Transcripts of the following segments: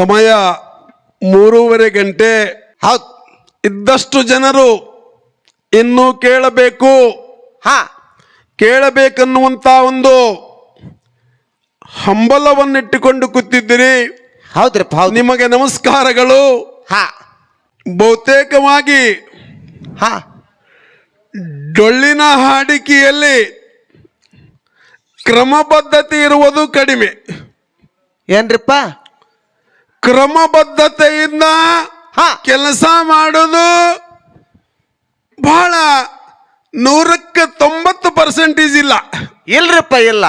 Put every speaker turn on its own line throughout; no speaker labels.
ಸಮಯ ಮೂರುವರೆ ಗಂಟೆ
ಹೌದು
ಇದ್ದಷ್ಟು ಜನರು ಇನ್ನೂ ಕೇಳಬೇಕು.
ಹಾ.
ಕೇಳಬೇಕನ್ನುವಂತ ಒಂದು ಹಂಬಲವನ್ನಿಟ್ಟುಕೊಂಡು ಕೂತಿದ್ದೀರಿ.
ಹೌದ್ರಿಪ್ಪ ಹೌದು.
ನಿಮಗೆ ನಮಸ್ಕಾರಗಳು.
ಹಾ.
ಬಹುತೇಕವಾಗಿ
ಹಾ.
ಡೊಳ್ಳಿನ ಹಾಡಿಕೆಯಲ್ಲಿ ಕ್ರಮಬದ್ಧತೆ ಇರುವುದು ಕಡಿಮೆ.
ಏನ್ರಿಪ್ಪ?
ಕ್ರಮಬದ್ಧತೆಯಿಂದ ಕೆಲಸ ಮಾಡೋದು ಬಹಳ ನೂರಕ್ಕೆ ತೊಂಬತ್ತು ಪರ್ಸೆಂಟೇಜ್ ಇಲ್ಲ.
ಇಲ್ರಿಪ್ಪ ಇಲ್ಲ.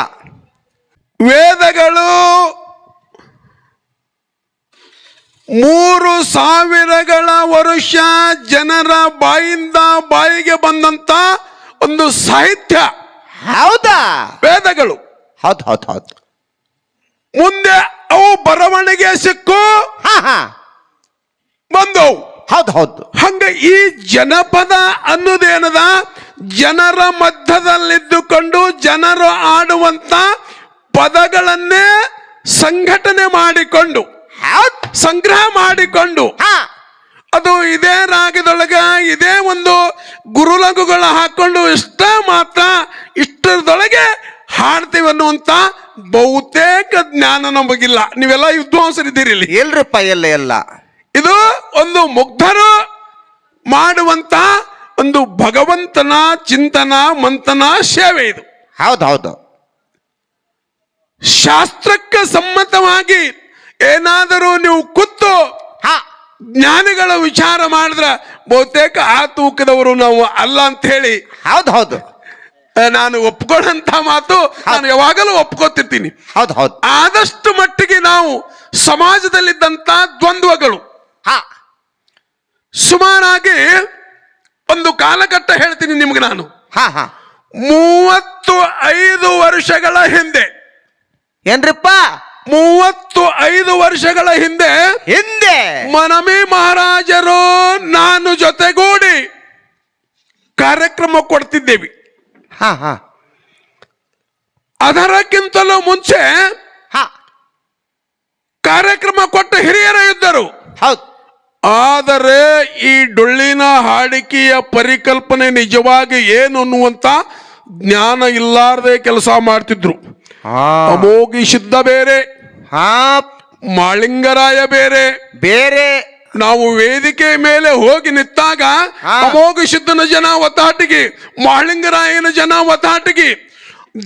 ವೇದಗಳು ಮೂರು ಸಾವಿರಗಳ ವರುಷ ಜನರ ಬಾಯಿಂದ ಬಾಯಿಗೆ ಬಂದಂತ ಒಂದು ಸಾಹಿತ್ಯ.
ಹೌದಾ?
ವೇದಗಳು.
ಹೌದ್ ಹೌದ್ ಹೌದು.
ಮುಂದೆ ಅವು ಬರವಣಿಗೆ ಸಿಕ್ಕು.
ಹಾ ಹೌದು ಹೌದು.
ಹಂಗ ಈ ಜನಪದ ಅನ್ನೋದೇನದ? ಜನರ ಮಧ್ಯದಲ್ಲಿದ್ದುಕೊಂಡು ಜನರು ಆಡುವಂತ ಪದಗಳನ್ನೇ ಸಂಘಟನೆ ಮಾಡಿಕೊಂಡು ಸಂಗ್ರಹ ಮಾಡಿಕೊಂಡು ಅದು ಇದೇ ರಾಗದೊಳಗ ಇದೇ ಒಂದು ಗುರುಲಘುಗಳ ಹಾಕೊಂಡು ಇಷ್ಟ ಮಾತ್ರ ಇಷ್ಟರದೊಳಗೆ ಹಾಡ್ತೀವಿ ಅನ್ನುವಂತ ಬಹುತೇಕ ಜ್ಞಾನ ನಮಗಿಲ್ಲ. ನೀವೆಲ್ಲ ವಿದ್ವಾಂಸರಿದ್ದೀರಿ ಇಲ್ಲಿ.
ಇಲ್ರಿಪ್ಪ ಎಲ್ಲ ಎಲ್ಲ.
ಇದು ಒಂದು ಮುಗ್ಧರು ಮಾಡುವಂತ ಒಂದು ಭಗವಂತನ ಚಿಂತನ ಮಂಥನ ಸೇವೆ ಇದು.
ಹೌದು ಹೌದು.
ಶಾಸ್ತ್ರಕ್ಕೆ ಸಮ್ಮತವಾಗಿ ಏನಾದರೂ ನೀವು ಕುತ್ತು
ಹಾ.
ಜ್ಞಾನಿಗಳ ವಿಚಾರ ಮಾಡಿದ್ರೆ ಬಹುತೇಕ ಆ ತೂಕದವರು ನಾವು ಅಲ್ಲ ಅಂತ ಹೇಳಿ
ಹೌದು ಹೌದು.
ನಾನು ಒಪ್ಕೊಳ್ಳಂತ ಮಾತು ನಾನು ಯಾವಾಗಲೂ ಒಪ್ಕೋತಿರ್ತೀನಿ.
ಹೌದು ಹೌದು.
ಆದಷ್ಟು ಮಟ್ಟಿಗೆ ನಾವು ಸಮಾಜದಲ್ಲಿದ್ದಂತ ದ್ವಂದ್ವಗಳು.
ಹಾ.
ಸುಮಾರಾಗಿ ಒಂದು ಕಾಲಘಟ್ಟ ಹೇಳ್ತೀನಿ ನಿಮ್ಗೆ ನಾನು.
ಹಾ ಹಾ.
ಮೂವತ್ತು ಐದು ವರ್ಷಗಳ ಹಿಂದೆ.
ಏನ್ರಿಪ್ಪ?
ಮೂವತ್ತು ಐದು ವರ್ಷಗಳ ಹಿಂದೆ
ಹಿಂದೆ.
ಮನಮಿ ಮಹಾರಾಜರು ನಾನು ಜೊತೆಗೂಡಿ ಕಾರ್ಯಕ್ರಮ ಕೊಡ್ತಿದ್ದೇವೆ.
ಹಾ ಹಾ.
ಅದರಕ್ಕಿಂತಲೂ ಮುಂಚೆ
ಹಾ.
ಕಾರ್ಯಕ್ರಮ ಕೊಟ್ಟ ಹಿರಿಯರ ಇದ್ದರು.
ಹೌದು.
ಆದರೆ ಈ ಡೊಳ್ಳಿನ ಹಾಡಿಕೆಯ ಪರಿಕಲ್ಪನೆ ನಿಜವಾಗಿ ಏನು ಅನ್ನುವಂತ ಜ್ಞಾನ ಇಲ್ಲಾರದೆ ಕೆಲಸ ಮಾಡ್ತಿದ್ರು. ಅಮೋಗಿ ಸಿದ್ಧ ಬೇರೆ.
ಹಾ.
ಮಾಳಿಂಗರಾಯ ಬೇರೆ.
ಬೇರೆ.
ನಾವು ವೇದಿಕೆ ಮೇಲೆ ಹೋಗಿ ನಿಂತಾಗ. ಅಮೋಘ ಸಿದ್ಧನ ಜನ ಒತ್ತಾಟಿಗೆ ಮಹಳಿಂಗರಾಯನ ಜನ ಒತ್ತಾಟಿಗೆ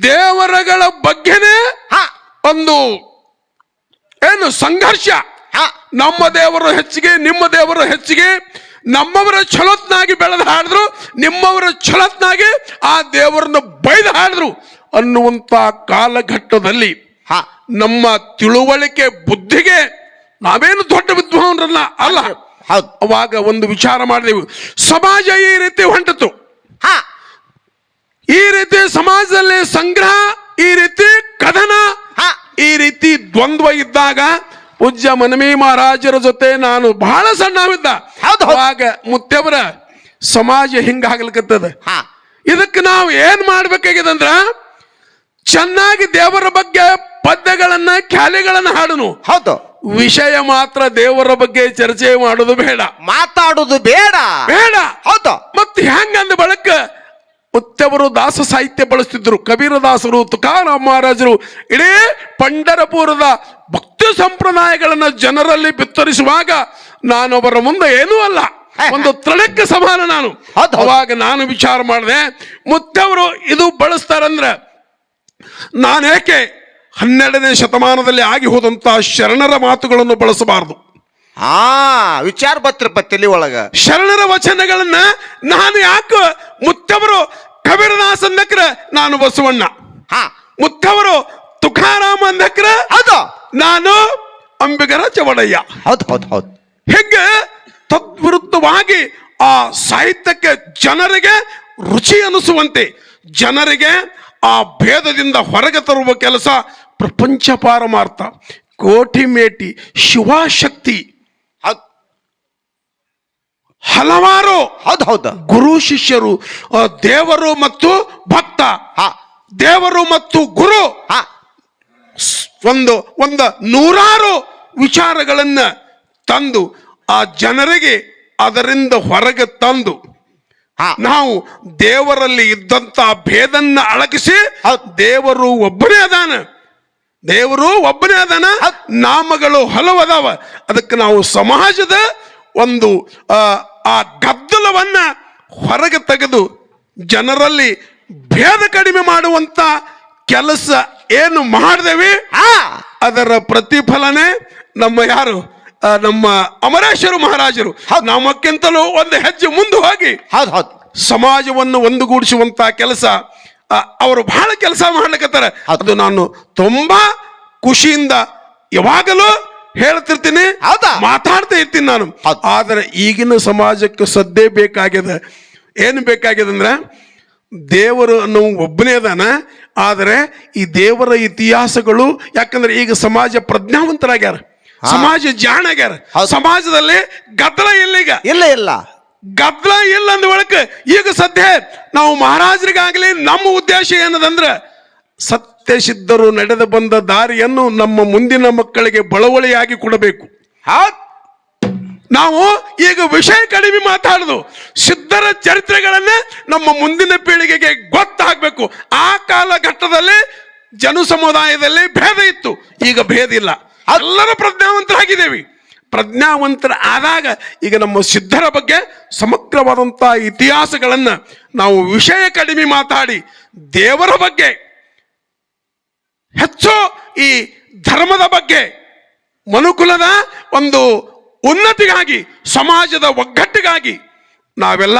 ದೇವರಗಳ ಬಗ್ಗೆನೇ
ಹಾ.
ಒಂದು ಏನು ಸಂಘರ್ಷ.
ಹಾ.
ನಮ್ಮ ದೇವರು ಹೆಚ್ಚಿಗೆ ನಿಮ್ಮ ದೇವರು ಹೆಚ್ಚಿಗೆ ನಮ್ಮವರ ಛಲತ್ನಾಗಿ ಬೆಳೆದು ಹಾಡಿದ್ರು ನಿಮ್ಮವರ ಛಲತ್ನಾಗಿ ಆ ದೇವರನ್ನು ಬೈದು ಹಾಡಿದ್ರು ಅನ್ನುವಂತ ಕಾಲಘಟ್ಟದಲ್ಲಿ
ಹಾ.
ನಮ್ಮ ತಿಳುವಳಿಕೆ ಬುದ್ಧಿಗೆ ನಾವೇನು ದೊಡ್ಡ ವಿದ್ವಾಂಸರಲ್ಲ ಅಲ್ಲ?
ಹೌದ್
ಅವಾಗ ಒಂದು ವಿಚಾರ ಮಾಡಿದೆವು ಸಮಾಜ ಈ ರೀತಿ ಹೊಂಟಿತು
ಹಾ.
ಈ ರೀತಿ ಸಮಾಜದಲ್ಲಿ ಸಂಗ್ರಹ ಈ ರೀತಿ ಕದನ
ಹಾ.
ಈ ರೀತಿ ದ್ವಂದ್ವ ಇದ್ದಾಗ ಪೂಜ್ಯ ಮನಮಿ ಮಹಾರಾಜರ ಜೊತೆ ನಾನು ಬಹಳ ಸಣ್ಣವಿದ್ದ.
ಹೌದು.
ಅವಾಗ ಮುತ್ತವರ ಸಮಾಜ ಹಿಂಗಾಗ್ಲಿಕ್ಕತ್ತದ
ಹಾ.
ಇದಕ್ಕೆ ನಾವು ಏನ್ ಮಾಡ್ಬೇಕಾಗಿದೆ ಅಂದ್ರ ಚೆನ್ನಾಗಿ ದೇವರ ಬಗ್ಗೆ ಪದ್ಯಗಳನ್ನ ಖ್ಯಾಲಿಗಳನ್ನ ಹಾಡನು.
ಹೌದು.
ವಿಷಯ ಮಾತ್ರ ದೇವರ ಬಗ್ಗೆ ಚರ್ಚೆ ಮಾಡೋದು ಬೇಡ.
ಮಾತಾಡುದು ಬೇಡ.
ಬೇಡ.
ಹೌದು.
ಮತ್ತೆ ಹೆಂಗಂದ ಬಳಕ ಮುತ್ತವರು ದಾಸ ಸಾಹಿತ್ಯ ಬಳಸ್ತಿದ್ರು. ಕಬೀರದಾಸರು ತುಕಾರಾಮ್ ಮಹಾರಾಜರು ಇಡೀ ಪಂಡರಪುರದ ಭಕ್ತಿ ಸಂಪ್ರದಾಯಗಳನ್ನ ಜನರಲ್ಲಿ ಬಿತ್ತರಿಸುವಾಗ ನಾನೊಬ್ಬರ ಮುಂದೆ ಏನೂ ಅಲ್ಲ. ಒಂದು ತೃಣಕ್ಕೆ ಸಮಾನ ನಾನು. ಅವಾಗ ನಾನು ವಿಚಾರ ಮಾಡಿದೆ ಮುತ್ತವರು ಇದು ಬಳಸ್ತಾರಂದ್ರೆ ನಾನೇಕೆ ಹನ್ನೆರಡನೇ ಶತಮಾನದಲ್ಲಿ ಆಗಿ ಹೋದಂತಹ ಶರಣರ ಮಾತುಗಳನ್ನು ಬಳಸಬಾರದು.
ಆ ವಿಚಾರ ಪತ್ರ ತಲಿ ಒಳಗ.
ಶರಣರ ವಚನಗಳನ್ನ ನಾನು ಯಾಕೆ ಮುತ್ತವರು ಕಬೀರದಾಸ್ ಅಂದಕ್ರ ನಾನು ಬಸವಣ್ಣ.
ಹಾ.
ಮುತ್ತವರು ತುಕಾರಾಮ್ ಅಂದಕ್ರ
ಹೌದು.
ನಾನು ಅಂಬಿಗರ ಚವಡಯ್ಯ
ಹೌದು ಹೌದು ಹೌದು.
ಹೆಂಗ ತದ್ವಿರುದ್ಧವಾಗಿ ಆ ಸಾಹಿತ್ಯಕ್ಕೆ ಜನರಿಗೆ ರುಚಿ ಅನಿಸುವಂತೆ ಜನರಿಗೆ ಆ ಭೇದದಿಂದ ಹೊರಗೆ ತರುವ ಕೆಲಸ ಪ್ರಪಂಚ ಪಾರಮಾರ್ಥ ಕೋಟಿ ಮೇಟಿ ಶಿವಾಶಕ್ತಿ ಹಲವಾರು
ಹೌದು ಹೌದು.
ಗುರು ಶಿಷ್ಯರು ದೇವರು ಮತ್ತು ಭಕ್ತ.
ಹ.
ದೇವರು ಮತ್ತು ಗುರು.
ಹಾ.
ಒಂದು ಒಂದು ನೂರಾರು ವಿಚಾರಗಳನ್ನ ತಂದು ಆ ಜನರಿಗೆ ಅದರಿಂದ ಹೊರಗೆ ತಂದು ನಾವು ದೇವರಲ್ಲಿ ಇದ್ದಂತ ಭೇದನ್ನ ಅಳಗಿಸಿ. ದೇವರು ಒಬ್ಬನೇ ಅದಾನ. ದೇವರು ಒಬ್ಬನೇ ಅದನ ನಾಮಗಳು ಹಲವು ಅದಾವ. ಅದಕ್ಕೆ ನಾವು ಸಮಾಜದ ಒಂದು ಆ, ಗದ್ದಲವನ್ನ ಹೊರಗೆ ತೆಗೆದು ಜನರಲ್ಲಿ ಭೇದ ಕಡಿಮೆ ಮಾಡುವಂತ ಕೆಲಸ ಏನು ಮಾಡಿದೆವಿ? ಅದರ ಪ್ರತಿಫಲನೆ ನಮ್ಮ ಯಾರು? ನಮ್ಮ ಅಮರೇಶ್ವರ ಮಹಾರಾಜರು. ನಮಕ್ಕಿಂತಲೂ ಒಂದು ಹೆಜ್ಜೆ ಮುಂದೆ ಹೋಗಿ
ಹೌದು ಹೌದು.
ಸಮಾಜವನ್ನು ಒಂದುಗೂಡಿಸುವಂತ ಕೆಲಸ ಅವರು ಬಹಳ ಕೆಲಸ ಮಾಡ್ಲಿಕ್ಕತ್ತಾರ ಅದು ನಾನು ತುಂಬಾ ಖುಷಿಯಿಂದ ಯಾವಾಗಲೂ ಹೇಳ್ತಿರ್ತೀನಿ? ಮಾತಾಡ್ತಾ ಇರ್ತೀನಿ ನಾನು. ಆದರೆ ಈಗಿನ ಸಮಾಜಕ್ಕೆ ಸದ್ದೇ ಬೇಕಾಗ್ಯದ ಏನು ಬೇಕಾಗ್ಯದ ಅಂದ್ರೆ ದೇವರು ಅನ್ನೋ ಒಬ್ಬನೇ ಅದಾನ ಆದರೆ ಈ ದೇವರ ಇತಿಹಾಸಗಳು ಯಾಕಂದ್ರೆ ಈಗ ಸಮಾಜ ಪ್ರಜ್ಞಾವಂತರಾಗ್ಯಾರ. ಸಮಾಜ ಜಾಣಾಗ್ಯಾರ. ಸಮಾಜದಲ್ಲಿ ಗದ್ದಲ ಎಲ್ಲಿಗ?
ಇಲ್ಲ ಇಲ್ಲ.
ಗದ್ದಲ ಇಲ್ಲ ಅಂದ ಒಳಕ್ಕೆ ಈಗ ಸದ್ಯ ನಾವು ಮಹಾರಾಜರಿಗಾಗಲಿ ನಮ್ಮ ಉದ್ದೇಶ ಏನದಂದ್ರೆ ಸತ್ಯ ಸಿದ್ಧರು ನಡೆದು ಬಂದ ದಾರಿಯನ್ನು ನಮ್ಮ ಮುಂದಿನ ಮಕ್ಕಳಿಗೆ ಬಳವಳಿಯಾಗಿ ಕೊಡಬೇಕು. ನಾವು ಈಗ ವಿಷಯ ಕಡಿಮೆ ಮಾತಾಡುದು. ಸಿದ್ಧರ ಚರಿತ್ರೆಗಳನ್ನೇ ನಮ್ಮ ಮುಂದಿನ ಪೀಳಿಗೆಗೆ ಗೊತ್ತಾಗಬೇಕು. ಆ ಕಾಲಘಟ್ಟದಲ್ಲಿ ಜನ ಸಮುದಾಯದಲ್ಲಿ ಭೇದ ಇತ್ತು. ಈಗ ಭೇದ ಇಲ್ಲ. ಎಲ್ಲರೂ ಪ್ರಜ್ಞಾವಂತರಾಗಿದ್ದೇವೆ. ಪ್ರಜ್ಞಾವಂತರ ಆದಾಗ ಈಗ ನಮ್ಮ ಸಿದ್ಧರ ಬಗ್ಗೆ ಸಮಗ್ರವಾದಂಥ ಇತಿಹಾಸಗಳನ್ನು ನಾವು ವಿಷಯ ಕಡಿಮೆ ಮಾತಾಡಿ ದೇವರ ಬಗ್ಗೆ ಹೆಚ್ಚು ಈ ಧರ್ಮದ ಬಗ್ಗೆ ಮನುಕುಲದ ಒಂದು ಉನ್ನತಿಗಾಗಿ, ಸಮಾಜದ ಒಗ್ಗಟ್ಟಿಗಾಗಿ ನಾವೆಲ್ಲ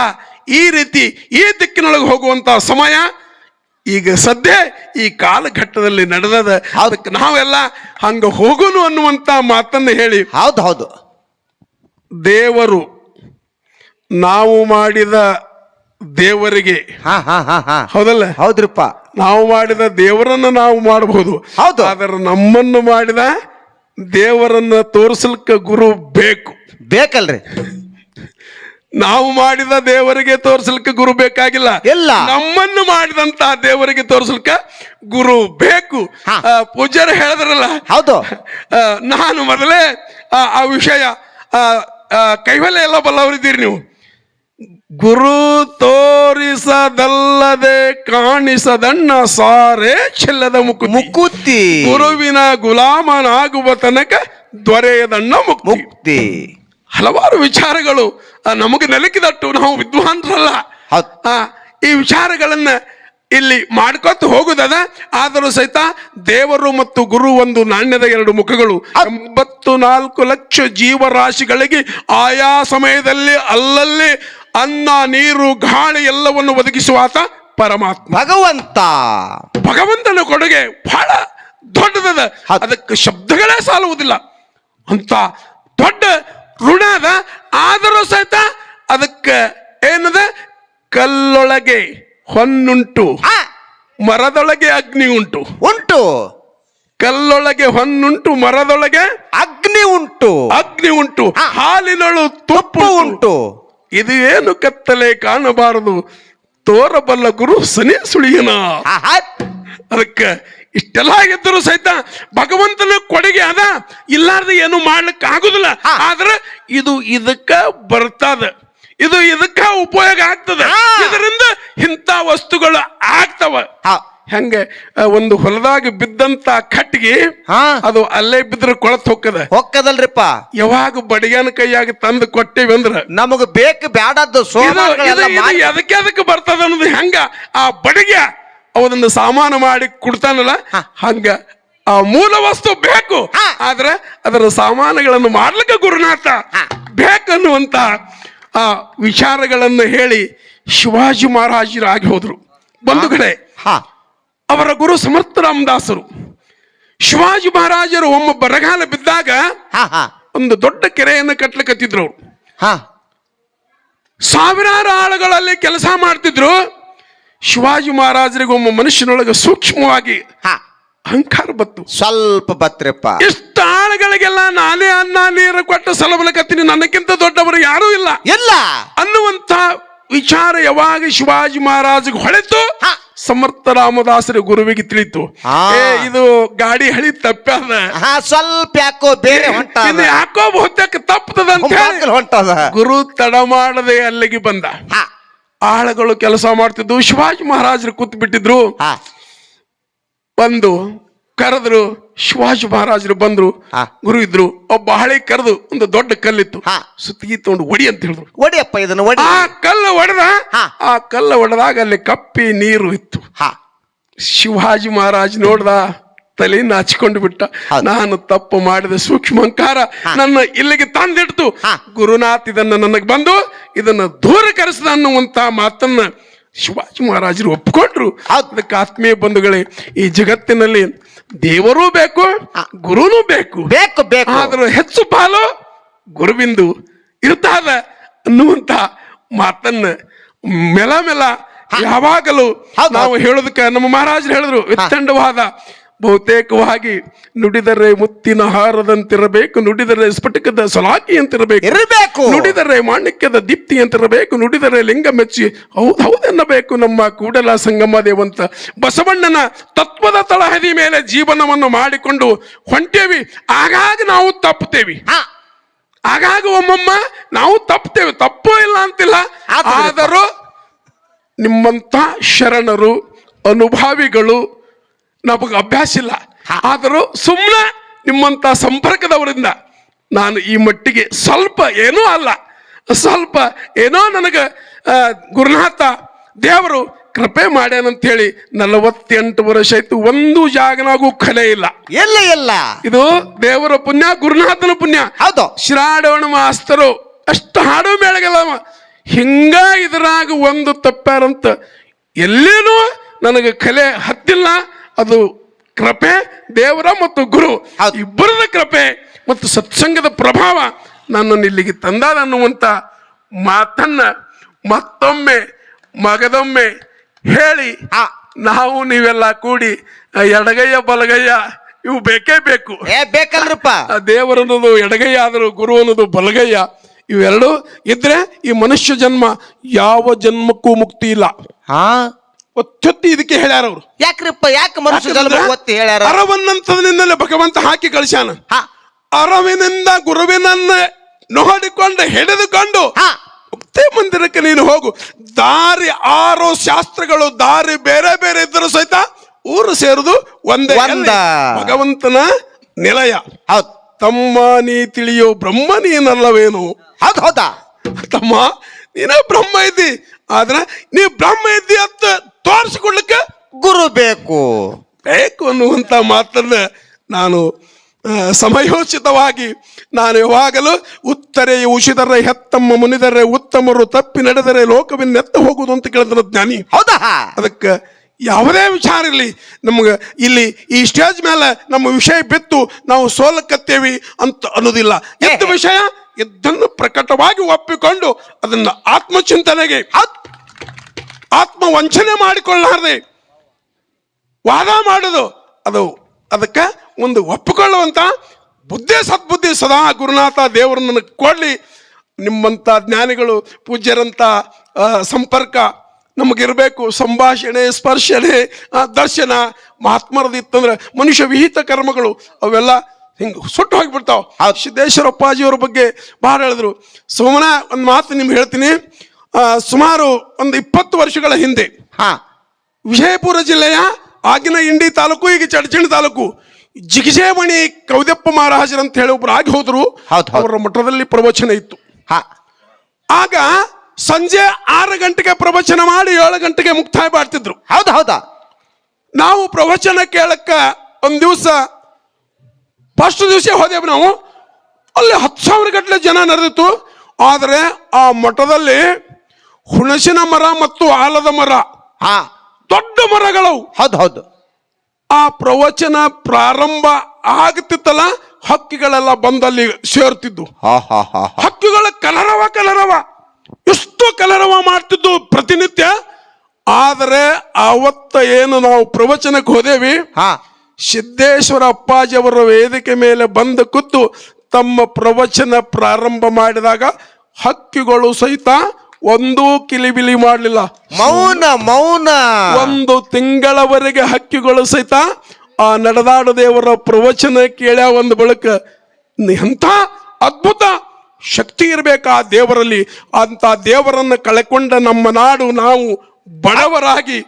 ಈ ರೀತಿ ಈ ದಿಕ್ಕಿನೊಳಗೆ ಹೋಗುವಂಥ ಸಮಯ ಈಗ ಸದ್ಯ ಈ ಕಾಲಘಟ್ಟದಲ್ಲಿ ನಡೆದದ ಅದಕ್ಕೆ ನಾವೆಲ್ಲ ಹಂಗ ಹೋಗುನು ಅನ್ನುವಂತ ಮಾತನ್ನು ಹೇಳಿ
ಹೌದು ಹೌದು.
ದೇವರು ನಾವು ಮಾಡಿದ ದೇವರಿಗೆ
ಹಾ ಹಾ ಹಾ ಹಾ.
ಹೌದಲ್ಲ?
ಹೌದ್ರಪ್ಪ.
ನಾವು ಮಾಡಿದ ದೇವರನ್ನು ನಾವು ಮಾಡಬಹುದು.
ಹೌದು.
ಆದರೆ ನಮ್ಮನ್ನು ಮಾಡಿದ ದೇವರನ್ನ ತೋರಿಸಲಿಕ್ಕೆ ಗುರು ಬೇಕು.
ಬೇಕಲ್ರಿ.
ನಾವು ಮಾಡಿದ ದೇವರಿಗೆ ತೋರಿಸಲಿಕ್ಕೆ ಗುರು ಬೇಕಾಗಿಲ್ಲ.
ಇಲ್ಲ.
ನಮ್ಮನ್ನು ಮಾಡಿದಂತ ದೇವರಿಗೆ ತೋರಿಸಲಿಕ್ಕೆ ಗುರು ಬೇಕು. ಪೂಜ್ಯರು ಹೇಳಿದ್ರಲ್ಲ.
ಹೌದು.
ನಾನು ಮೊದಲೇ ಆ ವಿಷಯ ಕೈವಲ್ಯ ಎಲ್ಲ ಬಲ್ಲವರಿದ್ದೀರಿ ನೀವು. ಗುರು ತೋರಿಸದಲ್ಲದೆ ಕಾಣಿಸದಣ್ಣ ಸಾರೆ ಚೆಲ್ಲದ ಮುಕ್ಕು
ಮುಕ್ಕುತ್ತಿ
ಗುರುವಿನ ಗುಲಾಮನಾಗುವ ತನಕ ದೊರೆಯದಣ್ಣ ಮುಕ್ತಿ. ಹಲವಾರು ವಿಚಾರಗಳು ನಮಗೆ ನೆಲಕಿದಟ್ಟು ನಾವು ಆ, ಈ ವಿಚಾರಗಳನ್ನ ಇಲ್ಲಿ ಮಾಡ್ಕೊತ ಹೋಗುದದ ಆದರೂ ಸಹಿತ ದೇವರು ಮತ್ತು ಗುರು ಒಂದು ನಾಣ್ಯದ ಎರಡು ಮುಖಗಳು. ಎಂಬತ್ತು ನಾಲ್ಕು ಲಕ್ಷ ಜೀವರಾಶಿಗಳಿಗೆ ಆಯಾ ಸಮಯದಲ್ಲಿ ಅಲ್ಲಲ್ಲಿ ಅನ್ನ ನೀರು ಗಾಳಿ ಎಲ್ಲವನ್ನು ಒದಗಿಸುವ ಆತ ಪರಮಾತ್ಮ.
ಭಗವಂತ.
ಭಗವಂತನ ಕೊಡುಗೆ ಬಹಳ ದೊಡ್ಡದದ. ಅದಕ್ಕೆ ಶಬ್ದಗಳೇ ಸಾಲುವುದಿಲ್ಲ. ಅಂತ ದೊಡ್ಡ ಋಣ ಅದ ಆದರೂ ಸಹಿತ ಅದಕ್ಕೆ ಏನದ? ಕಲ್ಲೊಳಗೆ ಹೊನ್ನುಂಟು. ಮರದೊಳಗೆ ಅಗ್ನಿ ಉಂಟು.
ಉಂಟು.
ಕಲ್ಲೊಳಗೆ ಹೊನ್ನುಂಟು ಮರದೊಳಗೆ
ಅಗ್ನಿ ಉಂಟು.
ಅಗ್ನಿ ಉಂಟು. ಹಾಲಿನೊಳು ತುಪ್ಪು ಉಂಟು. ಇದು ಏನು ಕತ್ತಲೆ ಕಾಣಬಾರದು. ತೋರಬಲ್ಲ ಗುರು ಸನಿ ಸುಳಿಯನ. ಅದಕ್ಕೆ ಇಷ್ಟೆಲ್ಲ ಆಗಿದ್ದರೂ ಸಹಿತ ಭಗವಂತನ ಕೊಡುಗೆ ಅದ ಇಲ್ಲಾರ್ದ ಏನು ಮಾಡ್ಲಿಕ್ಕೆ ಆಗುದಿಲ್ಲ. ಆದ್ರೆ ಇದು ಇದಕ್ಕ ಬರ್ತದ ಇದು ಇದಕ್ಕ ಉಪಯೋಗ ಆಗ್ತದ. ಇದರಿಂದ ಇಂಥ ವಸ್ತುಗಳು ಆಗ್ತವ. ಹೆಂಗೆ ಒಂದು ಹೊಲದಾಗ ಬಿದ್ದಂತ ಕಟ್ಟಿಗೆ. ಅದು ಅಲ್ಲೇ ಬಿದ್ರೆ ಕೊಳತ್ ಹೊಕ್ಕದ
ಹೊಕ್ಕದಲ್ರಿಪ್ಪ
ಯಾವಾಗ ಬಡಿಗನ ಕೈಯಾಗಿ ತಂದು ಕೊಟ್ಟೇವಿ ಅಂದ್ರ
ನಮಗ ಬೇಕು ಬ್ಯಾಡದ್ದು
ಎದಕ್ಕೆ ಅದಕ್ಕೆ ಬರ್ತದ ಅನ್ನೋದು ಹೆಂಗ ಆ ಬಡಿಗೆ ಅವನನ್ನು ಸಾಮಾನು ಮಾಡಿ ಕೊಡ್ತಾನಲ್ಲ. ಹಂಗ ಆ ಮೂಲ ವಸ್ತು ಬೇಕು. ಆದ್ರೆ ಅದರ ಸಾಮಾನುಗಳನ್ನು ಮಾಡ್ಲಿಕ್ಕೆ ಗುರುನಾಥ. ಬೇಕನ್ನುವಂತ ಆ ವಿಚಾರಗಳನ್ನು ಹೇಳಿ ಶಿವಾಜಿ ಮಹಾರಾಜರಾಗಿ ಹೋದ್ರು. ಬಂಧುಗಳೇ
ಹಾ.
ಅವರ ಗುರು ಸಮರ್ಥ ರಾಮದಾಸರು. ಶಿವಾಜಿ ಮಹಾರಾಜರು ಒಮ್ಮ ಬರಗಾಲ ಬಿದ್ದಾಗ ಒಂದು ದೊಡ್ಡ ಕೆರೆಯನ್ನು ಕಟ್ಲಿಕತ್ತಿದ್ರು ಅವರು.
ಹಾ.
ಸಾವಿರಾರು ಆಳುಗಳಲ್ಲಿ ಕೆಲಸ ಮಾಡ್ತಿದ್ರು. ಶಿವಾಜಿ ಮಹಾರಾಜರಿಗೆ ಒಮ್ಮ ಮನುಷ್ಯನೊಳಗೆ ಸೂಕ್ಷ್ಮವಾಗಿ ಅಹಂಕಾರ ಬತ್ತು
ಸ್ವಲ್ಪ ಬತ್ರಪ್ಪ
ಎಷ್ಟು ಆಳುಗಳಿಗೆಲ್ಲ ನಾನೇ ಅನ್ನ ನೀರು ಕೊಟ್ಟು ಸಲಬಲಕತ್ತೀನಿ ನನಕ್ಕಿಂತ ದೊಡ್ಡವರು ಯಾರೂ ಇಲ್ಲ.
ಇಲ್ಲ.
ಅನ್ನುವಂತ ವಿಚಾರ ಯಾವಾಗ ಶಿವಾಜಿ ಮಹಾರಾಜಗೆ ಹೊಳೆತು?
ಹಾ.
ಸಮರ್ಥ ರಾಮದಾಸರ ಗುರುವಿಗೆ ತಿಳಿತು. ಏ ಇದು ಗಾಡಿ ಹಳಿ ತಪ್ಪ
ಹಾ ಸ್ವಲ್ಪ ಯಾಕೋ ಬೇರೆ ಹೊಂಟ
ಯಾಕೋ ಬಹುತೇಕ ತಪ್ಪದ ಗುರು ತಡ ಮಾಡದೆ ಅಲ್ಲಿಗೆ ಬಂದ.
ಹಾ.
ಆಳುಗಳು ಕೆಲಸ ಮಾಡ್ತಿದ್ವು. ಶಿವಾಜಿ ಮಹಾರಾಜರು ಕೂತ್ ಬಿಟ್ಟಿದ್ರು
ಹಾ.
ಬಂದು ಕರೆದ್ರು ಶಿವಾಜಿ ಮಹಾರಾಜರು ಬಂದ್ರು.
ಹಾ.
ಗುರು ಇದ್ರು. ಒಬ್ಬ ಹಳೆ ಕರೆದು ಒಂದು ದೊಡ್ಡ ಕಲ್ಲಿತ್ತು.
ಹಾ.
ಸುತ್ತಿಗೆ ತಗೊಂಡು ಒಡಿ ಅಂತ ಹೇಳಿದ್ರು.
ಒಡಿಯಪ್ಪ ಇದನ್ನ ಒಡಿ.
ಆ ಕಲ್ಲು ಒಡೆದ?
ಹಾ.
ಆ ಕಲ್ಲು ಒಡೆದಾಗ ಅಲ್ಲಿ ಕಪ್ಪಿ ನೀರು ಇತ್ತು.
ಹಾ.
ಶಿವಾಜಿ ಮಹಾರಾಜ್ ನೋಡ್ದ. ತಲೆ ನಾಚಿಕೊಂಡು ಬಿಟ್ಟ. ನಾನು ತಪ್ಪು ಮಾಡಿದ ಸೂಕ್ಷ್ಮಂಕಾರ ನನ್ನ ಇಲ್ಲಿಗೆ ತಂದಿಡ್ತು. ಗುರುನಾಥ್ ಇದನ್ನ ನನಗೆ ಬಂದು ಇದನ್ನ ದೂರ ಕರೆಸಿದ ಅನ್ನುವಂತ ಮಾತನ್ನ ಶಿವಾಜಿ ಮಹಾರಾಜರು ಒಪ್ಕೊಂಡ್ರು. ಅದಕ್ಕೆ ಆತ್ಮೀಯ ಬಂಧುಗಳೇ ಈ ಜಗತ್ತಿನಲ್ಲಿ ದೇವರೂ ಬೇಕು ಗುರುನೂ ಬೇಕು.
ಬೇಕು ಬೇಕು.
ಆದ್ರೂ ಹೆಚ್ಚು ಪಾಲು ಗುರುವಿಂದು ಇರ್ತಾದ ಅನ್ನುವಂತ ಮಾತನ್ನ ಮೆಲ ಮೆಲ ಯಾವಾಗಲೂ. ನಾವು ಹೇಳೋದಕ್ಕೆ ನಮ್ಮ ಮಹಾರಾಜರು ಹೇಳಿದ್ರು ವಿತ್ತಂಡವಾದ ಬಹುತೇಕವಾಗಿ ನುಡಿದರೆ ಮುತ್ತಿನ ಹಾರದಂತಿರಬೇಕು ನುಡಿದರೆ ಸ್ಫಟಿಕದ ಸಲಾಕಿ ಅಂತಿರಬೇಕು
ಇರಬೇಕು.
ನುಡಿದರೆ ಮಾಣಿಕ್ಯದ ದೀಪ್ತಿ ಅಂತಿರಬೇಕು ನುಡಿದರೆ ಲಿಂಗ ಮೆಚ್ಚಿ ಹೌದು ಹೌದೆನ್ನಬೇಕು ನಮ್ಮ ಕೂಡಲ ಸಂಗಮ ದೇವಂತ ಬಸವಣ್ಣನ ತತ್ವದ ತಳಹದಿ ಮೇಲೆ ಜೀವನವನ್ನು ಮಾಡಿಕೊಂಡು ಹೊಂಟೇವಿ. ಆಗಾಗ ನಾವು ತಪ್ಪುತ್ತೇವಿ.
ಹಾ.
ಆಗಾಗ ಒಮ್ಮೊಮ್ಮ ನಾವು ತಪ್ಪುತ್ತೇವೆ. ತಪ್ಪು ಇಲ್ಲ ಅಂತಿಲ್ಲ. ಆದರೂ ನಿಮ್ಮಂತ ಶರಣರು ಅನುಭಾವಿಗಳು ನಮಗೆ ಅಭ್ಯಾಸ ಇಲ್ಲ. ಆದರೂ ಸುಮ್ಮನೆ ನಿಮ್ಮಂತ ಸಂಪರ್ಕದವರಿಂದ ನಾನು ಈ ಮಟ್ಟಿಗೆ ಸ್ವಲ್ಪ ಏನೂ ಅಲ್ಲ. ಸ್ವಲ್ಪ ಏನೋ ನನಗೆ ಗುರುನಾಥ ದೇವರು ಕೃಪೆ ಮಾಡ್ಯಾನಂತೇಳಿ ನಲವತ್ತೆಂಟು ವರ್ಷ ಆಯ್ತು. ಒಂದು ಜಾಗನಾಗೂ ಕಲೆ ಇಲ್ಲ.
ಎಲ್ಲ ಎಲ್ಲ.
ಇದು ದೇವರ ಪುಣ್ಯ ಗುರುನಾಥನ ಪುಣ್ಯ.
ಹೌದು.
ಶ್ರಾಡವಣ ಮಾಸ್ತರು ಅಷ್ಟು ಹಾಡು ಮೇಳಗಲ್ಲ ಹಿಂಗ ಇದ್ರಾಗ ಒಂದು ತಪ್ಪಾರಂತ ಎಲ್ಲೇನೂ ನನಗೆ ಕಲೆ ಹತ್ತಿಲ್ಲ. ಅದು ಕೃಪೆ ದೇವರ ಮತ್ತು ಗುರು.
ಇಬ್ಬರ
ಇಬ್ಬರದ ಕೃಪೆ ಮತ್ತು ಸತ್ಸಂಗದ ಪ್ರಭಾವ ನನ್ನನ್ನು ಇಲ್ಲಿಗೆ ತಂದಾದ ಅನ್ನುವಂತ ಮಾತನ್ನ ಮತ್ತೊಮ್ಮೆ ಮಗದೊಮ್ಮೆ ಹೇಳಿ
ಆ.
ನಾವು ನೀವೆಲ್ಲ ಕೂಡಿ ಎಡಗಯ್ಯ ಬಲಗಯ್ಯ ಬಲಗೈಯ ಇವು ಬೇಕೇ ಬೇಕು.
ಏ
ದೇವರ ಅನ್ನೋದು ಎಡಗೈಯ ಆದರೂ ಗುರು ಅನ್ನೋದು ಬಲಗೈಯ ಇವೆರಡು ಇದ್ರೆ ಈ ಮನುಷ್ಯ ಜನ್ಮ ಯಾವ ಜನ್ಮಕ್ಕೂ ಮುಕ್ತಿ ಇಲ್ಲ.
ಹಾ?
ಒತ್ತೊತ್ತಿ ಇದಕ್ಕೆ ಹೇಳ್ಯಾರ ಅವರು.
ಯಾಕ್ರಿಪ್ಪ ಯಾಕೆ ಮನುಷ್ಯ ಜನ್ಮ ಒತ್ತಿ ಹೇಳ್ಯಾರ
ಅರವನ್ನಂತದನಿಂದಲೇ ಭಗವಂತ ಹಾಕಿ ಕಳಿಸ್ಯಾನ. ಅರವಿನಿಂದ ಗುರುವಿನನ್ನ ನೋಡಿಕೊಂಡು ಹಿಡಿದುಕೊಂಡು ಮುಕ್ತಿ ಮಂದಿರಕ್ಕೆ ನೀನು ಹೋಗು. ದಾರಿ ಆರೋ ಶಾಸ್ತ್ರಗಳು ದಾರಿ ಬೇರೆ ಬೇರೆ ಇದ್ದರೂ ಸಹಿತ ಊರು ಸೇರುದು ಒಂದೇ. ಭಗವಂತನ ನಿಲಯ.
ಹೌದ್.
ತಮ್ಮ ನೀ ತಿಳಿಯೋ ಬ್ರಹ್ಮ ನೀನಲ್ಲವೇನು?
ಅದು ಹೌದಾ?
ತಮ್ಮ ನೀನೇ ಬ್ರಹ್ಮ ಇದ್ದಿ. ಆದ್ರೆ ನೀ ಬ್ರಹ್ಮ ಇದ್ದಿ ಅಂತ ತೋರಿಸಿಕೊಡ್ಲಿಕ್ಕೆ
ಗುರು ಬೇಕು.
ಬೇಕು ಅನ್ನುವಂಥ ಮಾತನ್ನ ನಾನು ಸಮಯೋಚಿತವಾಗಿ ನಾನು ಯಾವಾಗಲೂ ಉತ್ತರೆಯ ಉಷಿದರೆ ಹೆತ್ತಮ್ಮ ಮುನಿದರೆ ಉತ್ತಮರು ತಪ್ಪಿ ನಡೆದರೆ ಲೋಕವಿನ್ನೆತ್ತ ಹೋಗುವುದು ಅಂತ ಕೇಳಿದ್ರೆ ಜ್ಞಾನಿ.
ಹೌದಾ?
ಅದಕ್ಕೆ ಯಾವುದೇ ವಿಚಾರ ಇರಲಿ. ನಮ್ಗೆ ಇಲ್ಲಿ ಈ ಸ್ಟೇಜ್ ಮೇಲೆ ನಮ್ಮ ವಿಷಯ ಬಿತ್ತು ನಾವು ಸೋಲಕತ್ತೇವಿ ಅಂತ ಅನ್ನೋದಿಲ್ಲ. ಎದ್ದ ವಿಷಯ ಇದನ್ನು ಪ್ರಕಟವಾಗಿ ಒಪ್ಪಿಕೊಂಡು ಅದನ್ನು ಆತ್ಮಚಿಂತನೆಗೆ ಆತ್ಮ ವಂಚನೆ ಮಾಡಿಕೊಳ್ಳಾರದೆ ವಾದ ಮಾಡೋದು. ಅದು ಅದಕ್ಕೆ ಒಂದು ಒಪ್ಪಿಕೊಳ್ಳುವಂತ ಬುದ್ಧಿ ಸದ್ಬುದ್ಧಿ ಸದಾ ಗುರುನಾಥ ದೇವರು ನನಗೆ ಕೊಡಲಿ. ನಿಮ್ಮಂಥ ಜ್ಞಾನಿಗಳು ಪೂಜ್ಯರಂಥ ಸಂಪರ್ಕ ನಮಗಿರಬೇಕು. ಸಂಭಾಷಣೆ ಸ್ಪರ್ಶನೆ ದರ್ಶನ ಮಹಾತ್ಮರದ ಇತ್ತಂದ್ರೆ ಮನುಷ್ಯ ವಿಹಿತ ಕರ್ಮಗಳು ಅವೆಲ್ಲ ಹಿಂಗೆ ಸುಟ್ಟು ಹೋಗಿಬಿಡ್ತಾವೆ. ಆ ಸಿದ್ದೇಶ್ವರಪ್ಪಾಜಿಯವ್ರ ಬಗ್ಗೆ ಭಾಳ ಹೇಳಿದ್ರು. ಸುಮ್ಮನೆ ಒಂದು ಮಾತು ನಿಮ್ಗೆ ಹೇಳ್ತೀನಿ. ಸುಮಾರು ಒಂದು ಇಪ್ಪತ್ತು ವರ್ಷಗಳ ಹಿಂದೆ
ಹಾ.
ವಿಜಯಪುರ ಜಿಲ್ಲೆಯ ಆಗಿನ ಇಂಡಿ ತಾಲೂಕು ಈಗ ಚಡಚಣಿ ತಾಲೂಕು ಜಿಗಜೇಮಣಿ ಕೌದಪ್ಪ ಮಹಾರಾಜರು ಅಂತ ಹೇಳಿ ಒಬ್ರು ಆಗಿ ಹೋದ್ರು.
ಹೌದ್ ಹೌದ್.
ಅವರ ಮಠದಲ್ಲಿ ಪ್ರವಚನ ಇತ್ತು.
ಹಾ.
ಆಗ ಸಂಜೆ ಆರು ಗಂಟೆಗೆ ಪ್ರವಚನ ಮಾಡಿ ಏಳು ಗಂಟೆಗೆ ಮುಕ್ತಾಯ ಮಾಡ್ತಿದ್ರು.
ಹೌದಾ ಹೌದಾ.
ನಾವು ಪ್ರವಚನ ಕೇಳಕ್ಕ ಒಂದು ದಿವಸ ಫಸ್ಟ್ ದಿವಸ ಹೋದೆವು ನಾವು. ಅಲ್ಲಿ ಹತ್ತು ಸಾವಿರ ಗಟ್ಟಲೆ ಜನ ನಡೆದಿತ್ತು. ಆದರೆ ಆ ಮಠದಲ್ಲಿ ಹುಣಸಿನ ಮರ ಮತ್ತು ಆಲದ ಮರ.
ಹಾ.
ದೊಡ್ಡ ಮರಗಳು
ಹೌದು ಹೌದು.
ಆ ಪ್ರವಚನ ಪ್ರಾರಂಭ ಆಗ್ತಿತ್ತಲ್ಲ ಹಕ್ಕಿಗಳೆಲ್ಲ ಬಂದಲ್ಲಿ ಸೇರ್ತಿದ್ದು.
ಹಾ ಹಾ ಹಾ ಹಾ.
ಹಕ್ಕಿಗಳ ಕಲರವ ಕಲರವ. ಎಷ್ಟು ಕಲರವ ಮಾಡ್ತಿದ್ದು ಪ್ರತಿನಿತ್ಯ. ಆದರೆ ಅವತ್ತ ಏನು ನಾವು ಪ್ರವಚನಕ್ಕೆ ಹೋದೇವಿ?
ಹಾ.
ಸಿದ್ದೇಶ್ವರ ಅಪ್ಪಾಜಿಯವರ ವೇದಿಕೆ ಮೇಲೆ ಬಂದು ಕೂತು ತಮ್ಮ ಪ್ರವಚನ ಪ್ರಾರಂಭ ಮಾಡಿದಾಗ ಹಕ್ಕಿಗಳು ಸಹಿತ ಒಂದೂ ಕಿಲಿಬಿಲಿ ಮಾಡಲಿಲ್ಲ.
ಮೌನ ಮೌನ.
ಒಂದು ತಿಂಗಳವರೆಗೆ ಹಕ್ಕಿಗಳು ಸಹಿತ ಆ ನಡೆದಾಡ ದೇವರ ಪ್ರವಚನ ಕೇಳ ಒಂದು ಬಳಕ ಎಂಥ ಅದ್ಭುತ ಶಕ್ತಿ ಇರಬೇಕು ಆ ದೇವರಲ್ಲಿ? ಅಂತ ದೇವರನ್ನು ಕಳೆಕೊಂಡ ನಮ್ಮ ನಾಡು ನಾವು ಬಡವರಾಗಿ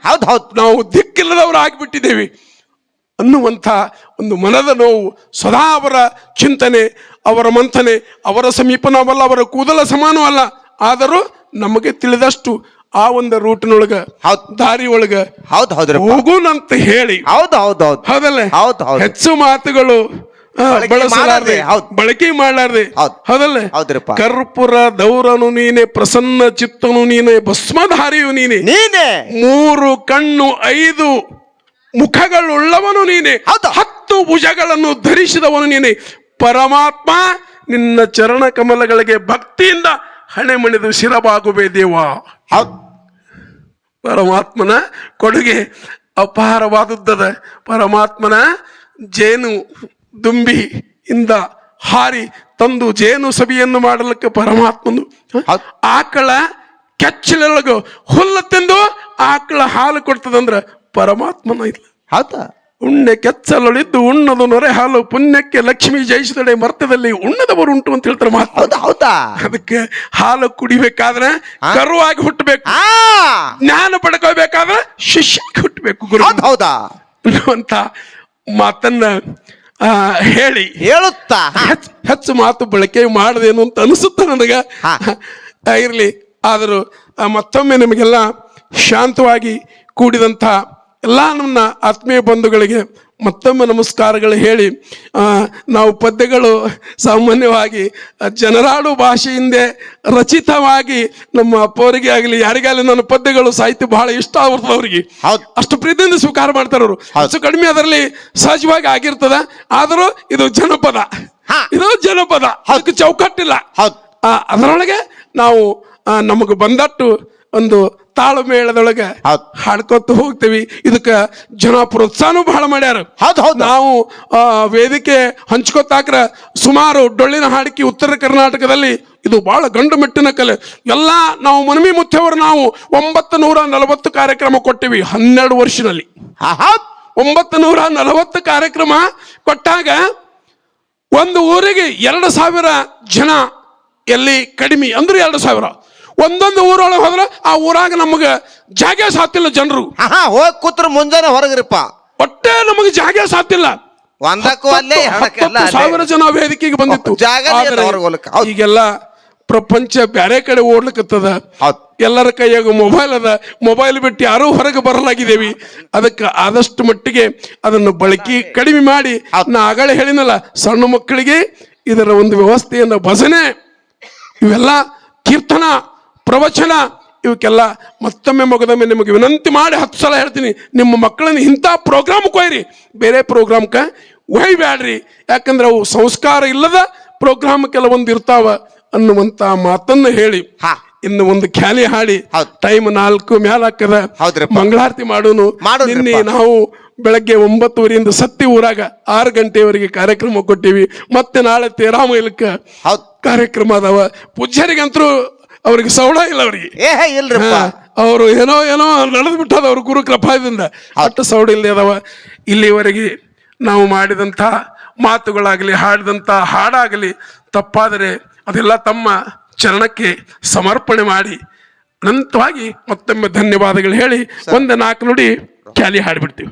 ನಾವು ದಿಕ್ಕಿಲ್ಲದವರಾಗಿಬಿಟ್ಟಿದ್ದೇವೆ. ಅನ್ನುವಂಥ ಒಂದು ಮನದ ನೋವು ಸದಾ ಅವರ ಚಿಂತನೆ ಅವರ ಮಂಥನೆ ಅವರ ಸಮೀಪ ನಾವಲ್ಲ ಅವರ ಕೂದಲ ಸಮಾನವಲ್ಲ. ಆದರೂ ನಮಗೆ ತಿಳಿದಷ್ಟು ಆ ಒಂದು ರೂಟಿನೊಳಗ. ದಾರಿ ಒಳಗ
ಹೌದು ಹೌದ್ರಿ
ಹೋಗುನಂತ ಹೇಳಿ.
ಹೌದು ಹೌದು ಹೌದು.
ಹೌದಲ್ಲ?
ಹೌದು ಹೌದು.
ಹೆಚ್ಚು ಮಾತುಗಳು ಬಳಸಲಾರ್ದೆ. ಬಳಕೆ ಮಾಡಲಾರ್ದೆ.
ಹೌದ್.
ಹೌದಲ್ಲ?
ಹೌದ್ರಪ್ಪ.
ಕರ್ಪುರ ದೌರನು ನೀನೆ ಪ್ರಸನ್ನ ಚಿತ್ತನು ನೀನೆ ಭಸ್ಮಧಾರಿಯು ನೀನೆ.
ನೀನೆ.
ಮೂರು ಕಣ್ಣು ಐದು ಮುಖಗಳುಳ್ಳವನು ನೀನೆ. ಹತ್ತು ಭುಜಗಳನ್ನು ಧರಿಸಿದವನು ನೀನೆ. ಪರಮಾತ್ಮ ನಿನ್ನ ಚರಣ ಕಮಲಗಳಿಗೆ ಭಕ್ತಿಯಿಂದ ಹಣೆ ಮಣಿದು ಶಿರಬಾಗುವೆ ದೇವ. ಪರಮಾತ್ಮನ ಕೊಡುಗೆ ಅಪಾರವಾದದ್ದದ. ಪರಮಾತ್ಮನ ಜೇನು ದುಂಬಿ ಇಂದ ಹಾರಿ ತಂದು ಜೇನು ಸಭೆಯನ್ನು ಮಾಡಲಿಕ್ಕೆ ಪರಮಾತ್ಮನು ಆಕಳ ಕೆಚ್ಚಲೊಳಗು ಹುಲ್ಲು ತಿಂದು ಆಕಳ ಹಾಲು ಕೊಡ್ತದಂದ್ರ ಪರಮಾತ್ಮನ ಇಲ್ಲ.
ಹೌದಾ?
ಉಣ್ಣೆ ಕೆಚ್ಚಲೊಳಿದ್ದು ಉಣ್ಣದು ನೊರೆ ಹಾಲು. ಪುಣ್ಯಕ್ಕೆ ಲಕ್ಷ್ಮಿ ಜಯಿಸಿದಡೆ ಮರ್ತದಲ್ಲಿ ಉಣ್ಣದವರು ಉಂಟು ಅಂತ ಹೇಳ್ತಾರೆ ಮಾತು
ಹೌದಾ
ಅದಕ್ಕೆ ಹಾಲು ಕುಡಿಬೇಕಾದ್ರೆ ಕರುವಾಗಿ ಹುಟ್ಟಬೇಕು. ಜ್ಞಾನ ಪಡ್ಕೋಬೇಕಾದ್ರೆ ಶಿಷ್ಯ ಹುಟ್ಟಬೇಕು ಗುರು.
ಹೌದಾ
ಅನ್ನುವಂತ ಮಾತನ್ನ ಹೇಳಿ.
ಹೇಳುತ್ತಾ?
ಹೆಚ್ಚು ಮಾತು ಬಳಕೆ ಮಾಡದೇನು ಅಂತ ಅನಿಸುತ್ತೆ ನನಗ? ಇರಲಿ ಇರ್ಲಿ. ಆದರೂ ಮತ್ತೊಮ್ಮೆ ನಿಮಗೆಲ್ಲ ಶಾಂತವಾಗಿ ಕೂಡಿದಂಥ ಎಲ್ಲ ನನ್ನ ಆತ್ಮೀಯ ಬಂಧುಗಳಿಗೆ ಮತ್ತೊಮ್ಮೆ ನಮಸ್ಕಾರಗಳು ಹೇಳಿ ನಾವು ಪದ್ಯಗಳು ಸಾಮಾನ್ಯವಾಗಿ ಜನರಾಡು ಭಾಷೆಯಿಂದೇ ರಚಿತವಾಗಿ ನಮ್ಮ ಅಪ್ಪವರಿಗೆ ಆಗಲಿ ಯಾರಿಗಾಗಲಿ ನನ್ನ ಪದ್ಯಗಳು ಸಾಹಿತ್ಯ ಬಹಳ ಇಷ್ಟ ಆಗುತ್ತೆ ಅವ್ರಿಗೆ. ಅಷ್ಟು ಪ್ರೀತಿಯಿಂದ ಸ್ವೀಕಾರ ಮಾಡ್ತಾರೆ ಅವರು. ಹೆಚ್ಚು ಕಡಿಮೆ ಅದರಲ್ಲಿ ಸಹಜವಾಗಿ ಆಗಿರ್ತದ ಆದರೂ ಇದು ಜನಪದ. ಇದು ಜನಪದ. ಅದಕ್ಕೆ ಚೌಕಟ್ಟಿಲ್ಲ. ಅದರೊಳಗೆ ನಾವು ನಮಗೆ ಬಂದಟ್ಟು ಒಂದು ತಾಳಮೇಳದೊಳಗೆ
ಮೇಳದೊಳಗೆ
ಹಾಡ್ಕೊತ ಹೋಗ್ತೀವಿ. ಇದಕ್ಕೆ ಜನ ಪ್ರೋತ್ಸಾಹನೂ ಬಹಳ ಮಾಡ್ಯಾರ.
ಹೌದು ಹೌದು.
ನಾವು ವೇದಿಕೆ ಹಂಚ್ಕೊತಾಕ್ರ ಸುಮಾರು ಡೊಳ್ಳಿನ ಹಾಡಿಕೆ ಉತ್ತರ ಕರ್ನಾಟಕದಲ್ಲಿ ಇದು ಬಹಳ ಗಂಡು ಮೆಟ್ಟಿನ ಕಲೆ. ಎಲ್ಲ ನಾವು ಮನಮಿ ಮುತ್ತವರು ನಾವು ಒಂಬತ್ತು ನೂರ ನಲವತ್ತು ಕಾರ್ಯಕ್ರಮ ಕೊಟ್ಟಿವಿ ಹನ್ನೆರಡು ವರ್ಷದಲ್ಲಿ. ಒಂಬತ್ತು ನೂರ ನಲವತ್ತು ಕಾರ್ಯಕ್ರಮ ಕೊಟ್ಟಾಗ ಒಂದು ಊರಿಗೆ ಎರಡು ಸಾವಿರ ಜನ ಎಲ್ಲಿ ಕಡಿಮೆ ಅಂದ್ರೆ ಎರಡು ಸಾವಿರ. ಒಂದೊಂದು ಊರೊಳಗೆ ಹೋದ್ರೆ ಆ ಊರಾಗ ನಮಗೆ ಜಾಗ ಸಾತಿಲ್ಲ ಜನರು.
ಹಾ, ಹೋಗಿ ಕೂತ್ರ ಮುಂಜಾನೆ ಹೊರಗ್ರಿಪ್ಪ.
ಒಟ್ಟೆ ನಮಗೆ ಜಾಗ ಸಾತಿಲ್ಲ.
ಒಂದಕ್ಕೂ ಅಲ್ಲೇ
ಸಾವಿರ ಜನ ವೇದಿಕೆಗೆ ಬಂದಿತ್ತು.
ಜಾಗನೇ ಇಲ್ಲ
ಆದ್ರೆ
ಹೊರಗೆ ಹೋಗ್ಲಿಕ್ಕೆ. ಹೌದು.
ಈಗೆಲ್ಲ ಪ್ರಪಂಚ ಬ್ಯಾರೆ ಕಡೆ ಓಡ್ಲಿಕ್ಕತ್ತದ
ಹೌದ್.
ಎಲ್ಲರ ಕೈಯಾಗ ಮೊಬೈಲ್ ಅದ. ಮೊಬೈಲ್ ಬಿಟ್ಟು ಯಾರೂ ಹೊರಗೆ ಬರಲಾಗಿದ್ದೇವಿ. ಅದಕ್ಕೆ ಆದಷ್ಟು ಮಟ್ಟಿಗೆ ಅದನ್ನು ಬಳಕೆ ಕಡಿಮೆ ಮಾಡಿ. ನಾ ಆಗಲೇ ಹೇಳಿನಲ್ಲ ಸಣ್ಣ ಮಕ್ಕಳಿಗೆ ಇದರ ಒಂದು ವ್ಯವಸ್ಥೆಯನ್ನು ಭಜನೆ. ಇವೆಲ್ಲ ಕೀರ್ತನ. ಪ್ರವಚನ ಇವಕ್ಕೆಲ್ಲ ಮತ್ತೊಮ್ಮೆ ಮಗದೊಮ್ಮೆ ನಿಮಗೆ ವಿನಂತಿ ಮಾಡಿ ಹತ್ತು ಸಲ ಹೇಳ್ತೀನಿ ನಿಮ್ಮ ಮಕ್ಕಳನ್ನು ಇಂಥ ಪ್ರೋಗ್ರಾಮ್ ಕೊಯ್ರಿ ಬೇರೆ ಪ್ರೋಗ್ರಾಮ್ಕ ಒಯ್ಬೇಡ್ರಿ ಯಾಕಂದ್ರೆ ಅವು ಸಂಸ್ಕಾರ ಇಲ್ಲದ ಪ್ರೋಗ್ರಾಮ್ ಕೆಲವೊಂದು ಇರ್ತಾವ ಅನ್ನುವಂತ ಮಾತನ್ನು ಹೇಳಿ.
ಹಾ.
ಇನ್ನು ಒಂದು ಖ್ಯಾಲಿ ಹಾಡಿ. ಟೈಮ್ ನಾಲ್ಕು ಮ್ಯಾಲ ಹಾಕದ.
ಹೌದ್ರಪ್ಪ.
ಮಂಗಳಾರತಿ ಮಾಡೋನು. ನಿನ್ನೆ ನಾವು ಬೆಳಗ್ಗೆ ಒಂಬತ್ತುವರೆಯಿಂದ ಸತ್ತಿ ಊರಾಗ ಆರು ಗಂಟೆವರೆಗೆ ಕಾರ್ಯಕ್ರಮ ಕೊಟ್ಟಿವಿ. ಮತ್ತೆ ನಾಳೆ ತೇರಾಮೈಲಕ್ಕ
ಹೌದ್.
ಕಾರ್ಯಕ್ರಮ ಅದಾವ. ಪೂಜ್ಯರಿಗಂತರೂ ಅವ್ರಿಗೆ ಸೌಳ ಇಲ್ಲ ಅವ್ರಿಗೆ.
ಏ
ಅವರು ಏನೋ ಏನೋ ನಡೆದು ಬಿಟ್ಟದ ಅವ್ರ ಗುರು ಕೃಪಾದಿಂದ ಅಷ್ಟು ಸೌಡ ಇಲ್ಲದೆ ಅದಾವ. ಇಲ್ಲಿವರೆಗೆ ನಾವು ಮಾಡಿದಂಥ ಮಾತುಗಳಾಗಲಿ ಹಾಡಿದಂಥ ಹಾಡಾಗಲಿ ತಪ್ಪಾದರೆ ಅದೆಲ್ಲ ತಮ್ಮ ಚರಣಕ್ಕೆ ಸಮರ್ಪಣೆ ಮಾಡಿ ಅನಂತವಾಗಿ ಮತ್ತೊಮ್ಮೆ ಧನ್ಯವಾದಗಳು ಹೇಳಿ ಒಂದು ನಾಲ್ಕು ನುಡಿ ಕ್ಯಾಲಿ ಹಾಡಿಬಿಡ್ತೀವಿ.